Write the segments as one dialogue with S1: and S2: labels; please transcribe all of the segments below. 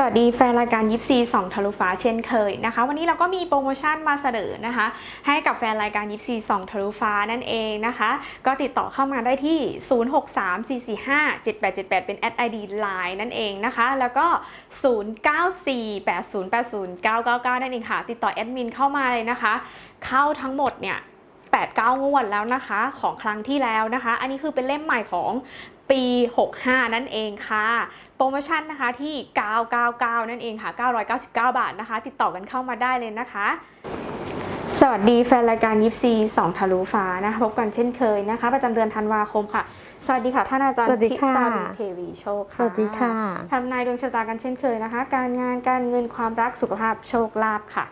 S1: สวัสดีแฟนรายการยิปซีสองทะลุฟ้าเช่นเคยนะคะ วันนี้เราก็มีโปรโมชั่นมาเสนอนะคะ ให้กับแฟนรายการยิปซีสองทะลุฟ้านั่นเองนะคะ ก็ติดต่อเข้ามาได้ที่ 0634457878 เป็นแอด ID Line นั่นเองนะคะ แล้วก็ 0948080999 นั่นเองค่ะ ติดต่อแอดมินเข้ามาเลยนะคะ เข้าทั้งหมดเนี่ย8-9งวดแล้วนะคะของครั้งที่แล้วนะคะ อันนี้คือเป็นเล่มใหม่ของ ปี 65 นั่นเองค่ะ โปรโมชั่นนะคะที่ 999 นั่นเองค่ะ 999 บาทนะคะ ติดต่อกันเข้ามาได้เลยนะคะ สวัสดีแฟนรายการยิปซีสองทะลุฟ้านะคะพบกันเช่นเคยนะคะ ประจำเดือนธันวาคมค่ะ สวัสดีค่ะท่านอาจารย์
S2: สวัสดีค่ะ
S1: ทิตาลีเทวีโชค
S2: สวัสดีค่ะ
S1: ทำนายดวงชะตากันเช่นเคยนะคะ การงานการเงินความรักสุขภาพโชคลาภค่ะ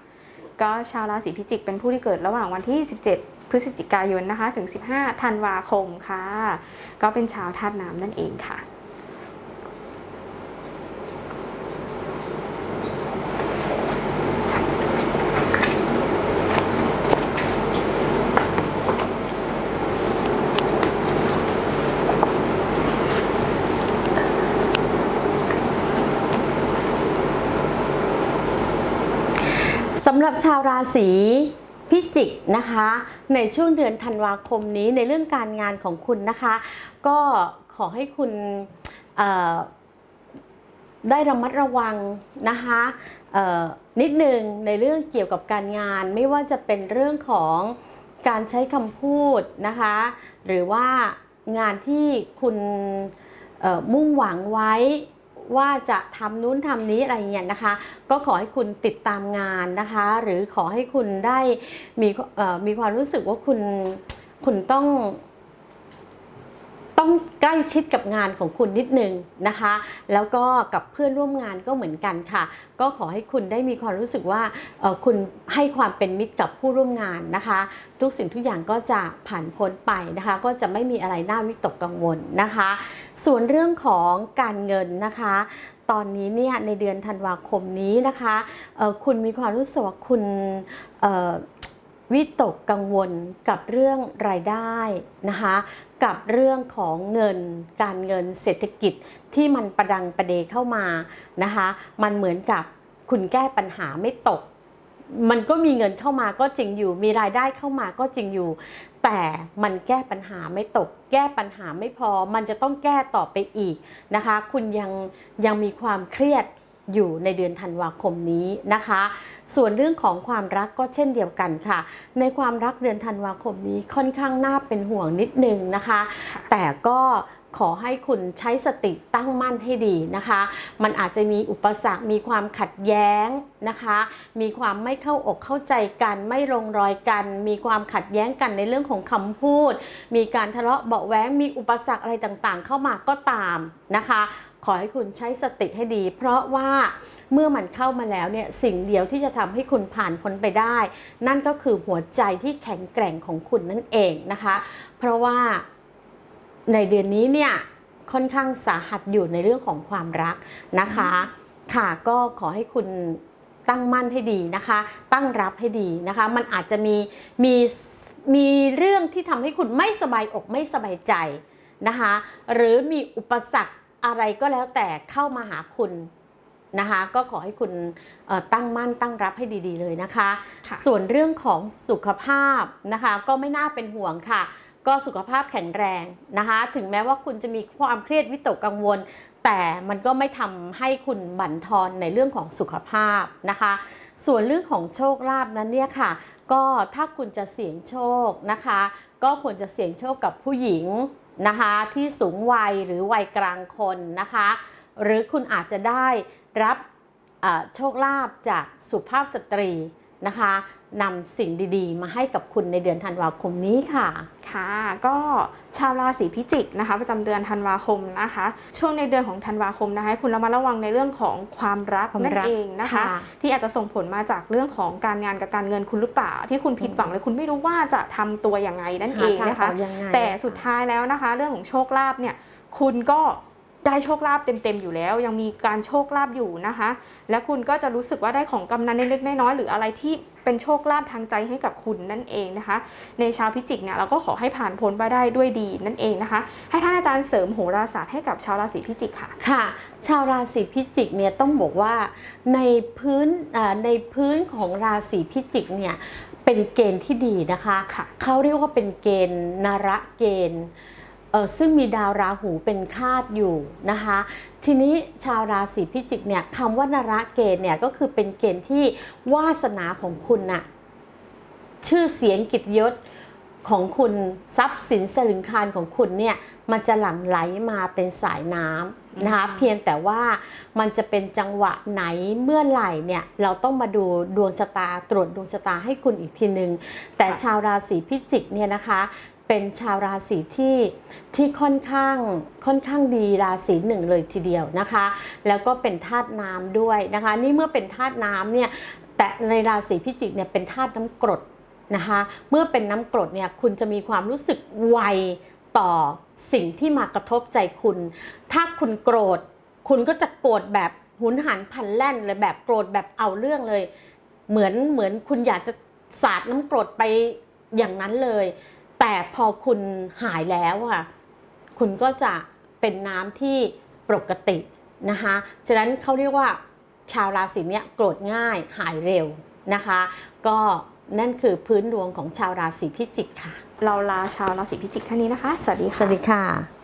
S1: ก็ชาวราศีพิจิกเป็นผู้ที่เกิดระหว่างวันที่ 17 พฤศจิกายนนะคะถึง 15 ธันวาคมค่ะ ก็เป็นชาวธาตุน้ำนั่นเองค่ะ
S2: สำหรับชาวราศี พิจิกนะคะ ในช่วงเดือนธันวาคมนี้ในเรื่องการงานของคุณนะคะ ก็ขอให้คุณได้ระมัดระวังนะคะนิดหนึ่งในเรื่องเกี่ยวกับการงาน ไม่ว่าจะเป็นเรื่องของการใช้คำพูดนะคะ หรือว่างานที่คุณมุ่งหวังไว้ ว่าจะทำนู้นทำนี้อะไรเงี้ยนะคะ ก็ขอให้คุณติดตามงานนะคะ หรือขอให้คุณได้มีมีความรู้สึกว่าคุณคุณต้อง ต้องใกล้ชิดกับงานของคุณนิดนึงนะคะ แล้วก็กับเพื่อนร่วมงานก็เหมือนกันค่ะ ก็ขอให้คุณได้มีความรู้สึกว่าคุณให้ความเป็นมิตรกับผู้ร่วมงานนะคะ ทุกสิ่งทุกอย่างก็จะผ่านพ้นไปนะคะ ก็จะไม่มีอะไรน่าวิตกกังวลนะคะ ส่วนเรื่องของการเงินนะคะตอนนี้เนี่ยในเดือนธันวาคมนี้นะคะคุณมีความรู้สึกว่าคุณ วิตกกังวลกับเรื่องรายได้นะคะกับเรื่องของเงินการเงินเศรษฐกิจที่มันประดังประเดเข้ามานะคะมันเหมือนกับคุณแก้ปัญหาไม่ตก มันก็มีเงินเข้ามาก็จริงอยู่ มีรายได้เข้ามาก็จริงอยู่ แต่มันแก้ปัญหาไม่ตก แก้ปัญหาไม่พอ มันจะต้องแก้ต่อไปอีกนะคะ คุณยังยังมีความเครียด อยู่ในเดือนธันวาคมนี้นะคะ ส่วนเรื่องของความรักก็เช่นเดียวกันค่ะ ในความรักเดือนธันวาคมนี้ค่อนข้างน่าเป็นห่วงนิดนึงนะคะ แต่ก็ขอให้คุณใช้สติตั้งมั่นให้ดีนะคะ มันอาจจะมีอุปสรรค มีความขัดแย้งนะคะ มีความไม่เข้าอกเข้าใจกัน ไม่ลงรอยกัน มีความขัดแย้งกันในเรื่องของคำพูด มีการทะเลาะเบาะแว้ง มีอุปสรรคอะไรต่างๆ เข้ามาก็ตามนะคะ ขอให้คุณใช้สติให้ดี เพราะว่าเมื่อมันเข้ามาแล้วเนี่ยสิ่งเดียวที่จะทำให้คุณผ่านพ้นไปได้ นั่นก็คือหัวใจที่แข็งแกร่งของคุณนั่นเองนะคะ เพราะว่าในเดือนนี้เนี่ยค่อนข้างสาหัสอยู่ในเรื่องของความรักนะคะ ค่ะก็ขอให้คุณตั้งมั่นให้ดีนะคะ ตั้งรับให้ดีนะคะ มันอาจจะมีมีมีเรื่องที่ทำให้คุณไม่สบายอกไม่สบายใจนะคะ หรือมีอุปสรรค อะไรก็แล้วแต่เข้ามาหาคุณนะคะก็ขอให้คุณเอ่อตั้งมั่นตั้งรับให้ดีๆเลยนะคะ
S1: ค่ะ
S2: ส่วนเรื่องของสุขภาพนะคะก็ไม่น่าเป็นห่วงค่ะ ก็สุขภาพแข็งแรงนะคะ ถึงแม้ว่าคุณจะมีความเครียดวิตกกังวล แต่มันก็ไม่ทำให้คุณบั่นทอนในเรื่องของสุขภาพนะคะ ส่วนเรื่องของโชคลาภนั้นเนี่ยค่ะ ก็ถ้าคุณจะเสี่ยงโชคนะคะ ก็ควรจะเสี่ยงโชคกับผู้หญิง นะคะที่สูงวัยหรือวัยกลางคนนะคะ หรือคุณอาจจะได้รับโชคลาภจากสุภาพสตรี นะคะนำสิ่งดีๆ มาให้กับคุณในเดือนธันวาคมนี้ค่ะ
S1: ค่ะก็ชาวราศีพิจิกนะคะ ประจำเดือนธันวาคมนะคะ ช่วงในเดือนของธันวาคมนะคะให้คุณระมัดระวังในเรื่องของความรัก
S2: ความ
S1: นั่น
S2: รัก
S1: เองนะคะ
S2: ค่ะ
S1: ที่อาจจะส่งผลมาจากเรื่องของการงานกับการเงินคุณหรือเปล่า ที่คุณผิดหวังเลยคุณไม่รู้ว่าจะทำตัวยังไงนั่นเอง
S2: หาทาง
S1: นะคะ
S2: ออกยังไง
S1: แต่สุดท้ายแล้วนะคะ เรื่องของโชคลาภเนี่ยคุณก็ ได้โชคลาภเต็มๆอยู่แล้ว ยังมีการโชคลาภอยู่นะคะ และคุณก็จะรู้สึกว่าได้ของกำนันเล็กๆน้อยๆหรืออะไรที่เป็นโชคลาภทางใจให้กับคุณนั่นเองนะคะ ในชาวพิจิกเนี่ยเราก็ขอให้ผ่านพ้นไปได้ด้วยดีนั่นเองนะคะ ให้ท่านอาจารย์เสริมโหราศาสตร์ให้กับชาวราศีพิจิกค่ะ
S2: ค่ะ ชาวราศีพิจิกเนี่ยต้องบอกว่าในพื้นอ่าในพื้นของราศีพิจิกเนี่ยเป็นเกณฑ์ที่ดีนะคะ
S1: ค่ะ
S2: เขาเรียกว่าเป็นเกณฑ์นระเกณฑ์เอ่อ ซึ่งมีดาวราหูเป็นคาดอยู่นะคะ ทีนี้ชาวราศีพิจิกเนี่ยคำว่านระเกณฑ์เนี่ยก็คือเป็นเกณฑ์ที่วาสนาของคุณน่ะชื่อเสียงกิจยศของคุณทรัพย์สินสลึงคารของคุณเนี่ยมันจะหลั่งไหลมาเป็นสายน้ำนะคะ
S1: อืม
S2: เพียงแต่ว่ามันจะเป็นจังหวะไหนเมื่อไหร่เนี่ยเราต้องมาดูดวงชะตาตรวจดวงชะตาให้คุณอีกทีหนึ่งแต่ชาวราศีพิจิกเนี่ยนะคะ เป็นชาวราศีที่ที่ค่อนข้างค่อนข้างดีราศีหนึ่งเลยทีเดียวนะคะ แล้วก็เป็นธาตุน้ำด้วยนะคะ นี่เมื่อเป็นธาตุน้ำเนี่ยแต่ในราศีพิจิกเนี่ยเป็นธาตุน้ำกรดนะคะเมื่อเป็นน้ำกรดเนี่ยคุณจะมีความรู้สึกไวต่อสิ่งที่มากระทบใจคุณ ถ้าคุณโกรธ คุณก็จะโกรธแบบหุนหันพันแล่นเลยแบบโกรธแบบเอาเรื่องเลย เหมือนเหมือนคุณอยากจะสาดน้ำกรดไปอย่างนั้นเลย แต่พอคุณหายแล้วอะคุณก็จะเป็นน้ำที่ปกตินะคะฉะนั้นเขาเรียกว่าชาวราศีเนี้ยโกรธง่ายหายเร็วนะคะ ก็นั่นคือพื้นดวงของชาวราศีพิจิกค่ะ
S1: เราลาชาวราศีพิจิกท่านนี้นะคะ สวัสดี
S2: ส
S1: ค่ะ
S2: วัสดีค่ะ